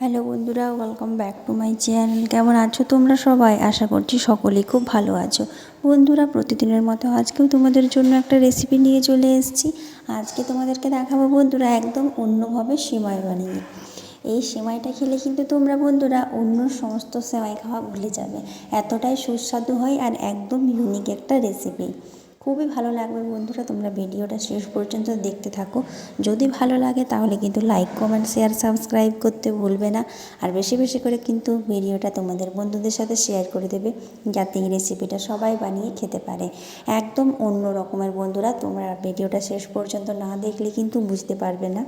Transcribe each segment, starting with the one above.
Hello বন্ধুরা welcome back to my channel কেমন আছো তোমরা সবাই? আশা করছি সকলেই খুব ভালো আছো। বন্ধুরা, প্রতিদিনের মতো আজকেও তোমাদের জন্য একটা রেসিপি নিয়ে চলে এসেছি। আজকে তোমাদেরকে দেখাবো বন্ধুরা, একদম অন্যভাবে সিমাই বানিয়ে। এই সেমাইটা খেলে কিন্তু তোমরা বন্ধুরা অন্য সমস্ত সেমাই খাওয়া ভুলে যাবে। এতটাই সুস্বাদু হয় আর একদম ইউনিক একটা রেসিপি খুবই ভালো লাগবে বন্ধুরা, তোমরা ভিডিওটা শেষ পর্যন্ত দেখতে থাকো। যদি ভালো লাগে তাহলে কিন্তু লাইক কমেন্ট শেয়ার সাবস্ক্রাইব করতে ভুলবে না। আর বেশি বেশি করে কিন্তু ভিডিওটা তোমাদের বন্ধুদের সাথে শেয়ার করে দেবে, যাতে এই রেসিপিটা সবাই বানিয়ে খেতে পারে। একদম অন্য রকমের বন্ধুরা, তোমরা ভিডিওটা শেষ পর্যন্ত না দেখলে কিন্তু বুঝতে পারবে না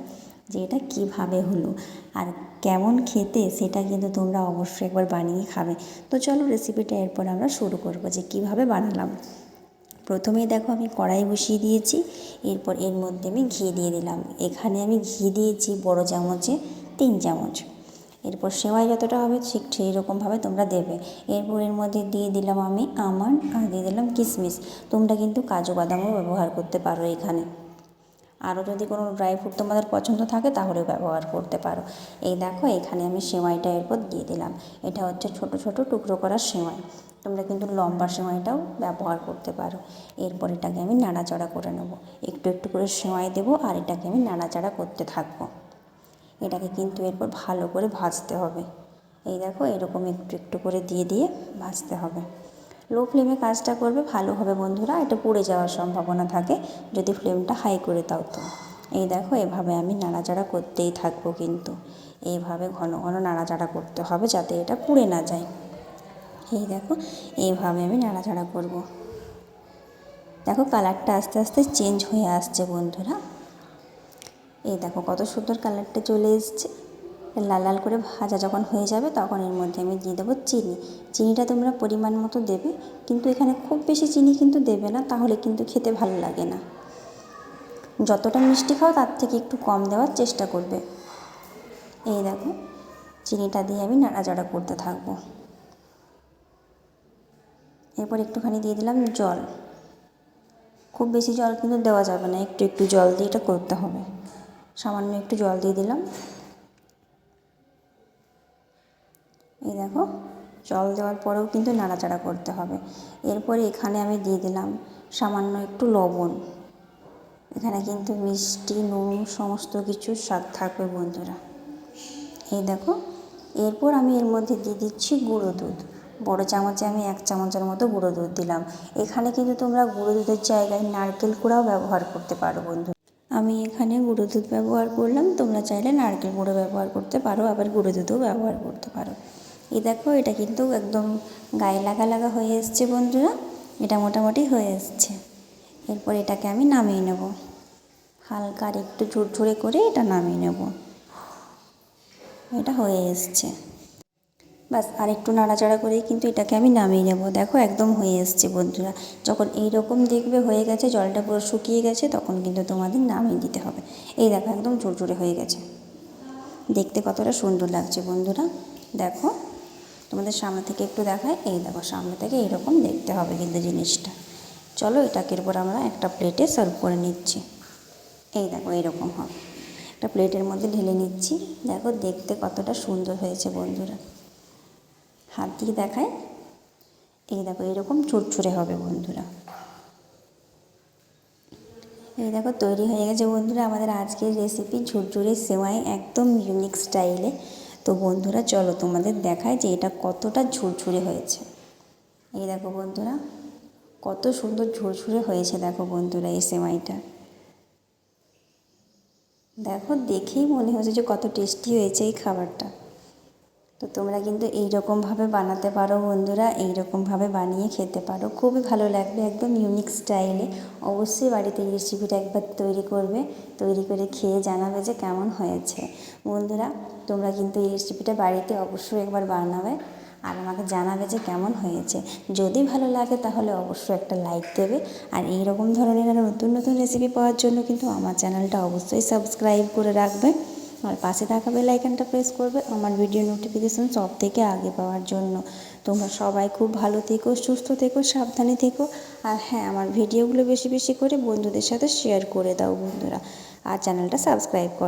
যে এটা কীভাবে হলো আর কেমন খেতে, সেটা কিন্তু তোমরা অবশ্যই একবার বানিয়ে খাবে। তো চলো রেসিপিটা এরপর আমরা শুরু করব যে কীভাবে বানালাম। প্রথমেই দেখো আমি কড়াই বসিয়ে দিয়েছি, এরপর এর মধ্যে আমি ঘি দিয়ে দিলাম। এখানে আমি ঘি দিয়েছি বড় চামচে তিন চামচ। এরপর সেমাই যতটা হবে ঠিক সেই রকমভাবে তোমরা দেবে। এরপর এর মধ্যে দিয়ে দিলাম আমি আমন্ড আর দিয়ে দিলাম কিশমিশ তোমরা কিন্তু কাজু বাদামও ব্যবহার করতে পারো এখানে। আরও যদি কোনো ড্রাই ফ্রুট তোমাদের পছন্দ থাকে তাহলেও ব্যবহার করতে পারো। এই দেখো এখানে আমি সেমাইটা এরপর দিয়ে দিলাম। এটা হচ্ছে ছোট ছোট টুকরো করা সেমাই। তোমরা কিন্তু লম্বা সেমাইটাও ব্যবহার করতে পারো। এরপর এটাকে আমি নাড়াচাড়া করে নেব। একটু একটু করে সেমাই দেবো আর এটাকে আমি নাড়াচাড়া করতে থাকব। এটাকে কিন্তু এরপর ভালো করে ভাজতে হবে। এই দেখো এরকম একটু একটু করে দিয়ে দিয়ে ভাজতে হবে। লো ফ্লেমে কাজটা করবে ভালো হবে বন্ধুরা, এটা পুড়ে যাওয়ার সম্ভাবনা থাকে। যদি ফ্লেমটা হাই করে দাও তো। এই দেখো এভাবে আমি নাড়াচাড়া করতেই থাকব কিন্তু। এইভাবে ঘন ঘন নাড়াচাড়া করতে হবে যাতে এটা পুড়ে না যায়। এই দেখো, এইভাবে আমি নাড়াচাড়া করব। দেখো কালারটা আস্তে আস্তে চেঞ্জ হয়ে আসছে বন্ধুরা। এই দেখো কত সুন্দর কালারটা চলে এসছে। লাল লাল করে ভাজা যখন হয়ে যাবে তখন এর মধ্যে আমি দিয়ে দেবো চিনি। চিনিটা তোমরা পরিমাণ মতো দেবে, কিন্তু এখানে খুব বেশি চিনি কিন্তু দেবে না, তাহলে কিন্তু খেতে ভালো লাগে না। যতটা মিষ্টি খাও তার থেকে একটু কম দেওয়ার চেষ্টা করবে। এই দেখো, চিনিটা দিয়ে আমি নাড়াচাড়া করতে থাকব। এরপর একটুখানি দিয়ে দিলাম জল। খুব বেশি জল কিন্তু দেওয়া যাবে না, একটু একটু জল দিয়ে এটা করতে হবে। সামান্য একটু জল দিয়ে দিলাম। এই দেখো, জল দেওয়ার পরেও কিন্তু নাড়াচাড়া করতে হবে। এরপরে এখানে আমি দিয়ে দিলাম সামান্য একটু লবণ। এখানে কিন্তু মিষ্টি, নুন সমস্ত কিছু স্বাদ থাকবে বন্ধুরা। এই দেখো, এরপর আমি এর মধ্যে দিয়ে দিচ্ছি গুঁড়ো দুধ। বড় চামচে আমি এক চামচের মতো গুঁড়ো দুধ দিলাম। এখানে কিন্তু তোমরা গুঁড়ো দুধের জায়গায় নারকেল কুড়াও ব্যবহার করতে পারো বন্ধু। আমি এখানে গুঁড়ো দুধ ব্যবহার করলাম, তোমরা চাইলে নারকেল গুঁড়ো ব্যবহার করতে পারো, আবার গুঁড়ো দুধও ব্যবহার করতে পারো। এই দেখো, এটা কিন্তু একদম গায়ে লাগা লাগা হয়ে এসছে বন্ধুরা, এটা মোটামুটি হয়ে এসছে। এরপর এটাকে আমি নামিয়ে নেব। হালকা আর একটু ঝুরঝুরে করে এটা নামিয়ে নেব। এটা হয়ে এসছে। বাস আর একটু নাড়াচাড়া করেই কিন্তু এটাকে আমি নামিয়ে নেব। দেখো, একদম হয়ে এসছে বন্ধুরা। যখন এই রকম দেখবে হয়ে গেছে, জলটা পুরো শুকিয়ে গেছে, তখন কিন্তু তোমাদের নামিয়ে দিতে হবে। এই দেখো, একদম ঝুরঝুরে হয়ে গেছে। দেখতে কতটা সুন্দর লাগছে বন্ধুরা। দেখো, তোমাদের সামনে থেকে একটু দেখায়, এই দেখো, সামনে থেকে এইরকম দেখতে হবে কিন্তু জিনিসটা। চলো, এটাকে এরপর আমরা একটা প্লেটে সার্ভ করে নিচ্ছি। এই দেখো, এইরকম হবে। একটা প্লেটের মধ্যে ঢেলে নিচ্ছি। দেখো, দেখতে কতটা সুন্দর হয়েছে বন্ধুরা। হাত দিয়ে দেখায়। এই দেখো, এরকম ছুটছুড়ে হবে বন্ধুরা। এই দেখো, তৈরি হয়ে গেছে বন্ধুরা আমাদের আজকের রেসিপি ঝুরঝুরে সেওয়াই একদম ইউনিক স্টাইলে তো বন্ধুরা, চলো তোমাদের দেখায় যে এটা কতটা ঝুরঝুরে হয়েছে। এই দেখো বন্ধুরা, কত সুন্দর ঝুরঝুরে হয়েছে দেখো বন্ধুরা এই সেমাইটা। দেখো, দেখেই মনে হচ্ছে যে কত টেস্টি হয়েছে এই খাবারটা। তো তোমরা কিন্তু এই রকমভাবে বানাতে পারো বন্ধুরা এই রকমভাবে বানিয়ে খেতে পারো। খুবই ভালো লাগবে, একদম ইউনিক স্টাইলে অবশ্যই বাড়িতে এই রেসিপিটা একবার তৈরি করবে, তৈরি করে খেয়ে জানাবে যে কেমন হয়েছে। বন্ধুরা, তোমরা কিন্তু এই রেসিপিটা বাড়িতে অবশ্যই একবার বানাবে আর আমাকে জানাবে যে কেমন হয়েছে। যদি ভালো লাগে তাহলে অবশ্যই একটা লাইক দেবে আর এই রকম ধরনের নতুন নতুন রেসিপি পাওয়ার জন্য কিন্তু আমার চ্যানেলটা অবশ্যই সাবস্ক্রাইব করে রাখবে। আর পাশে থাকা বেল আইকনটা প্রেস করবে আমার ভিডিও নোটিফিকেশান সব থেকে আগে পাওয়ার জন্য। তোমরা সবাই খুব ভালো থেকো, সুস্থ থেকো, সাবধানে থেকো। আর হ্যাঁ আমার ভিডিওগুলো বেশি বেশি করে বন্ধুদের সাথে শেয়ার করে দাও বন্ধুরা। আর চ্যানেলটা সাবস্ক্রাইব করো।